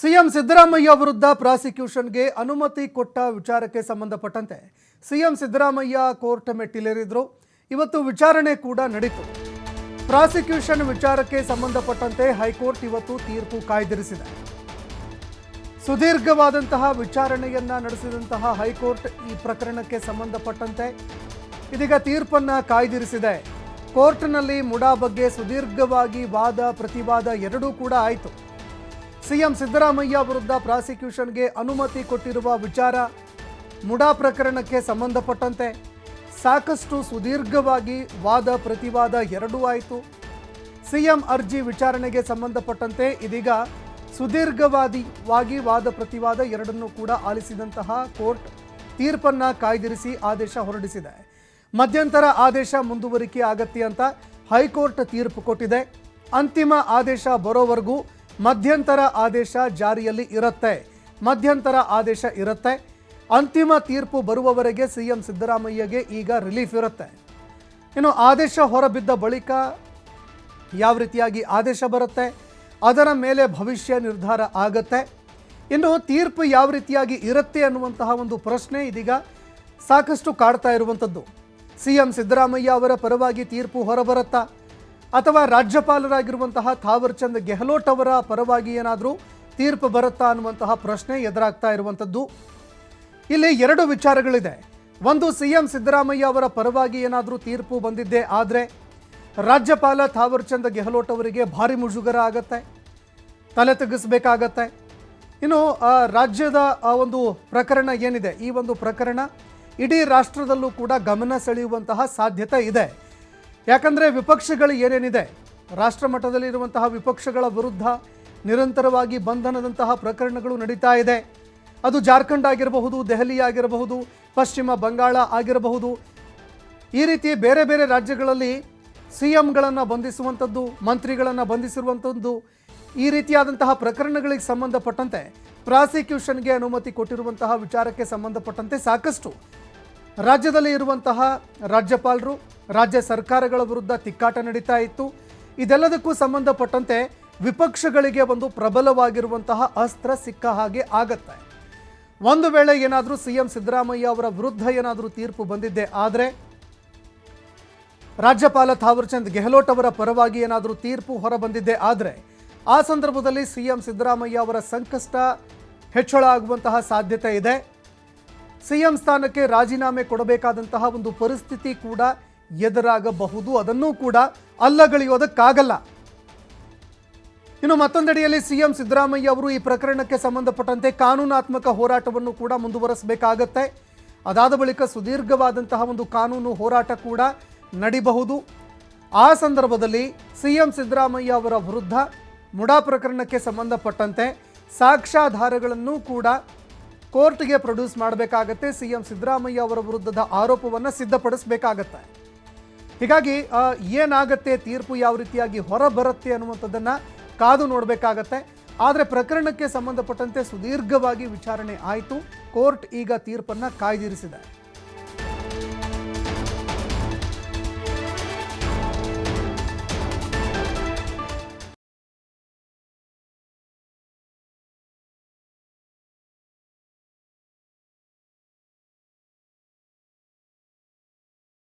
CM Siddaramaiah ವಿರುದ್ಧ ಪ್ರಾಸಿಕ್ಯೂಷನ್ಗೆ ಅನುಮತಿ ಕೊಟ್ಟ ವಿಚಾರಕ್ಕೆ ಸಂಬಂಧಪಟ್ಟಂತೆ ಸಿಎಂ ಸಿದ್ದರಾಮಯ್ಯ ಕೋರ್ಟ್ ಮೆಟ್ಟಿಲೇರಿದ್ರು. ಇವತ್ತು ವಿಚಾರಣೆ ಕೂಡ ನಡೀತು. ಪ್ರಾಸಿಕ್ಯೂಷನ್ ವಿಚಾರಕ್ಕೆ ಸಂಬಂಧಪಟ್ಟಂತೆ ಹೈಕೋರ್ಟ್ ಇವತ್ತು ತೀರ್ಪು ಕಾಯ್ದಿರಿಸಿದೆ. ಸುದೀರ್ಘವಾದಂತಹ ವಿಚಾರಣೆಯನ್ನ ನಡೆಸಿದಂತಹ ಹೈಕೋರ್ಟ್ ಈ ಪ್ರಕರಣಕ್ಕೆ ಸಂಬಂಧಪಟ್ಟಂತೆ ಇದೀಗ ತೀರ್ಪನ್ನ ಕಾಯ್ದಿರಿಸಿದೆ. ಕೋರ್ಟ್ನಲ್ಲಿ ಮುಡಾ ಬಗ್ಗೆ ಸುದೀರ್ಘವಾಗಿ ವಾದ, ಪ್ರತಿವಾದ ಎರಡೂ ಕೂಡ ಆಯಿತು. ಸಿಎಂ ಸಿದ್ದರಾಮಯ್ಯ ವಿರುದ್ಧ ಪ್ರಾಸಿಕ್ಯೂಷನ್ಗೆ ಅನುಮತಿ ಕೊಟ್ಟಿರುವ ವಿಚಾರ ಮುಡಾ ಪ್ರಕರಣಕ್ಕೆ ಸಂಬಂಧಪಟ್ಟಂತೆ ಸಾಕಷ್ಟು ಸುದೀರ್ಘವಾಗಿ ವಾದ, ಪ್ರತಿವಾದ ಎರಡೂ ಆಯಿತು. ಸಿಎಂ ಅರ್ಜಿ ವಿಚಾರಣೆಗೆ ಸಂಬಂಧಪಟ್ಟಂತೆ ಇದೀಗ ಸುದೀರ್ಘವಾದಿವಾಗಿ ವಾದ, ಪ್ರತಿವಾದ ಎರಡನ್ನೂ ಕೂಡ ಆಲಿಸಿದಂತಹ ಕೋರ್ಟ್ ತೀರ್ಪನ್ನ ಕಾಯ್ದಿರಿಸಿ ಆದೇಶ ಹೊರಡಿಸಿದೆ. ಮಧ್ಯಂತರ ಆದೇಶ ಮುಂದುವರಿಕೆ ಅಗತ್ಯ ಅಂತ ಹೈಕೋರ್ಟ್ ತೀರ್ಪು ಕೊಟ್ಟಿದೆ. ಅಂತಿಮ ಆದೇಶ ಬರೋವರೆಗೂ ಮಧ್ಯಂತರ ಆದೇಶ ಜಾರಿಯಲ್ಲಿ ಇರುತ್ತೆ. ಮಧ್ಯಂತರ ಆದೇಶ ಇರುತ್ತೆ. ಅಂತಿಮ ತೀರ್ಪು ಬರುವವರೆಗೆ ಸಿಎಂ ಸಿದ್ದರಾಮಯ್ಯಗೆ ಈಗ ರಿಲೀಫ್ ಇರುತ್ತೆ. ಇನ್ನು ಆದೇಶ ಹೊರಬಿದ್ದ ಬಳಿಕ ಯಾವ ರೀತಿಯಾಗಿ ಆದೇಶ ಬರುತ್ತೆ? ಅದರ ಮೇಲೆ ಭವಿಷ್ಯ ನಿರ್ಧಾರ ಆಗತ್ತೆ. ಇನ್ನು ತೀರ್ಪು ಯಾವ ರೀತಿಯಾಗಿ ಇರುತ್ತೆ ಅನ್ನುವಂತಹ ಒಂದು ಪ್ರಶ್ನೆ ಇದೀಗ ಸಾಕಷ್ಟು ಕಾಡ್ತಾ ಇರುವಂಥದ್ದು. ಸಿ ಎಂ ಸಿದ್ದರಾಮಯ್ಯ ಅವರ ಪರವಾಗಿ ತೀರ್ಪು ಹೊರಬರುತ್ತಾ ಅಥವಾ ರಾಜ್ಯಪಾಲರಾಗಿರುವಂತಹ ಥಾವರ್ಚಂದ್ ಗೆಹ್ಲೋಟ್ ಅವರ ಪರವಾಗಿ ಏನಾದರೂ ತೀರ್ಪು ಬರುತ್ತಾ ಅನ್ನುವಂತಹ ಪ್ರಶ್ನೆ ಎದುರಾಗ್ತಾ ಇರುವಂಥದ್ದು. ಇಲ್ಲಿ ಎರಡು ವಿಚಾರಗಳಿದೆ. ಒಂದು ಸಿಎಂ ಸಿದ್ದರಾಮಯ್ಯ ಅವರ ಪರವಾಗಿ ಏನಾದರೂ ತೀರ್ಪು ಬಂದಿದ್ದೇ ಆದರೆ ರಾಜ್ಯಪಾಲ ಥಾವರ್ಚಂದ್ ಗೆಹ್ಲೋಟ್ ಅವರಿಗೆ ಭಾರಿ ಮುಜುಗರ ಆಗತ್ತೆ. ತಲೆ ತೆಗೆಸಬೇಕಾಗತ್ತೆ ಇನ್ನು ರಾಜ್ಯದ ಒಂದು ಪ್ರಕರಣ ಏನಿದೆ? ಈ ಒಂದು ಪ್ರಕರಣ ಇಡೀ ರಾಷ್ಟ್ರದಲ್ಲೂ ಕೂಡ ಗಮನ ಸೆಳೆಯುವಂತಹ ಸಾಧ್ಯತೆ ಇದೆ. ಯಾಕಂದರೆ ವಿಪಕ್ಷಗಳು ಏನೇನಿದೆ? ರಾಷ್ಟ್ರ ಮಟ್ಟದಲ್ಲಿರುವಂತಹ ವಿಪಕ್ಷಗಳ ವಿರುದ್ಧ ನಿರಂತರವಾಗಿ ಬಂಧನದಂತಹ ಪ್ರಕರಣಗಳು ನಡೀತಾ ಇದೆ. ಅದು ಜಾರ್ಖಂಡ್ ಆಗಿರಬಹುದು, ದೆಹಲಿ ಆಗಿರಬಹುದು, ಪಶ್ಚಿಮ ಬಂಗಾಳ ಆಗಿರಬಹುದು. ಈ ರೀತಿ ಬೇರೆ ಬೇರೆ ರಾಜ್ಯಗಳಲ್ಲಿ ಸಿ ಎಂಗಳನ್ನು ಬಂಧಿಸುವಂಥದ್ದು, ಮಂತ್ರಿಗಳನ್ನು ಬಂಧಿಸಿರುವಂಥದ್ದು, ಈ ರೀತಿಯಾದಂತಹ ಪ್ರಕರಣಗಳಿಗೆ ಸಂಬಂಧಪಟ್ಟಂತೆ ಪ್ರಾಸಿಕ್ಯೂಷನ್ಗೆ ಅನುಮತಿ ಕೊಟ್ಟಿರುವಂತಹ ವಿಚಾರಕ್ಕೆ ಸಂಬಂಧಪಟ್ಟಂತೆ ಸಾಕಷ್ಟು ರಾಜ್ಯದಲ್ಲಿ ಇರುವಂತಹ ರಾಜ್ಯಪಾಲರು, ರಾಜ್ಯ ಸರ್ಕಾರಗಳ ವಿರುದ್ಧ ತಿಕ್ಕಾಟ ನಡೀತಾ ಇತ್ತು. ಇದೆಲ್ಲದಕ್ಕೂ ಸಂಬಂಧಪಟ್ಟಂತೆ ವಿಪಕ್ಷಗಳಿಗೆ ಒಂದು ಪ್ರಬಲವಾಗಿರುವಂತಹ ಅಸ್ತ್ರ ಸಿಕ್ಕ ಹಾಗೆ ಆಗತ್ತೆ. ಒಂದು ವೇಳೆ ಏನಾದರೂ ಸಿ ಎಂ ಸಿದ್ದರಾಮಯ್ಯ ಅವರ ವಿರುದ್ಧ ಏನಾದರೂ ತೀರ್ಪು ಬಂದಿದ್ದೆ ಆದರೆ ರಾಜ್ಯಪಾಲ ಥಾವರ್ಚಂದ್ ಗೆಹ್ಲೋಟ್ ಅವರ ಪರವಾಗಿ ಏನಾದರೂ ತೀರ್ಪು ಹೊರಬಂದಿದ್ದೆ ಆದರೆ ಆ ಸಂದರ್ಭದಲ್ಲಿ ಸಿ ಎಂ ಸಿದ್ದರಾಮಯ್ಯ ಅವರ ಸಂಕಷ್ಟ ಹೆಚ್ಚಳ ಆಗುವಂತಹ ಸಾಧ್ಯತೆ ಇದೆ. ಸಿ ಎಂ ಸ್ಥಾನಕ್ಕೆ ರಾಜೀನಾಮೆ ಕೊಡಬೇಕಾದಂತಹ ಒಂದು ಪರಿಸ್ಥಿತಿ ಕೂಡ ಎದುರಾಗಬಹುದು. ಅದನ್ನೂ ಕೂಡ ಅಲ್ಲಗಳೆಯೋದಕ್ಕಾಗಲ್ಲ. ಇನ್ನು ಮತ್ತೊಂದೆಡೆಯಲ್ಲಿ ಸಿಎಂ ಸಿದ್ದರಾಮಯ್ಯ ಅವರು ಈ ಪ್ರಕರಣಕ್ಕೆ ಸಂಬಂಧಪಟ್ಟಂತೆ ಕಾನೂನಾತ್ಮಕ ಹೋರಾಟವನ್ನು ಕೂಡ ಮುಂದುವರಿಸಬೇಕಾಗತ್ತೆ. ಅದಾದ ಬಳಿಕ ಸುದೀರ್ಘವಾದಂತಹ ಒಂದು ಕಾನೂನು ಹೋರಾಟ ಕೂಡ ನಡೆಯಬಹುದು ಆ ಸಂದರ್ಭದಲ್ಲಿ ಸಿಎಂ ಸಿದ್ದರಾಮಯ್ಯ ಅವರ ವಿರುದ್ಧ ಮುಡಾ ಪ್ರಕರಣಕ್ಕೆ ಸಂಬಂಧಪಟ್ಟಂತೆ ಸಾಕ್ಷ್ಯಾಧಾರಗಳನ್ನು ಕೂಡ ಕೋರ್ಟ್ಗೆ ಪ್ರೊಡ್ಯೂಸ್ ಮಾಡಬೇಕಾಗತ್ತೆ. ಸಿಎಂ ಸಿದ್ದರಾಮಯ್ಯ ಅವರ ವಿರುದ್ಧದ ಆರೋಪವನ್ನು ಸಿದ್ಧಪಡಿಸಬೇಕಾಗತ್ತೆ. ಹೀಗಾಗಿ ಏನಾಗತ್ತೆ, ತೀರ್ಪು ಯಾವ ರೀತಿಯಾಗಿ ಹೊರಬರುತ್ತೆ ಅನ್ನುವಂಥದ್ದನ್ನು ಕಾದು ನೋಡಬೇಕಾಗತ್ತೆ. ಆದರೆ ಪ್ರಕರಣಕ್ಕೆ ಸಂಬಂಧಪಟ್ಟಂತೆ ಸುದೀರ್ಘವಾಗಿ ವಿಚಾರಣೆ ಆಯಿತು. ಕೋರ್ಟ್ ಈಗ ತೀರ್ಪನ್ನು ಕಾಯ್ದಿರಿಸಿದೆ.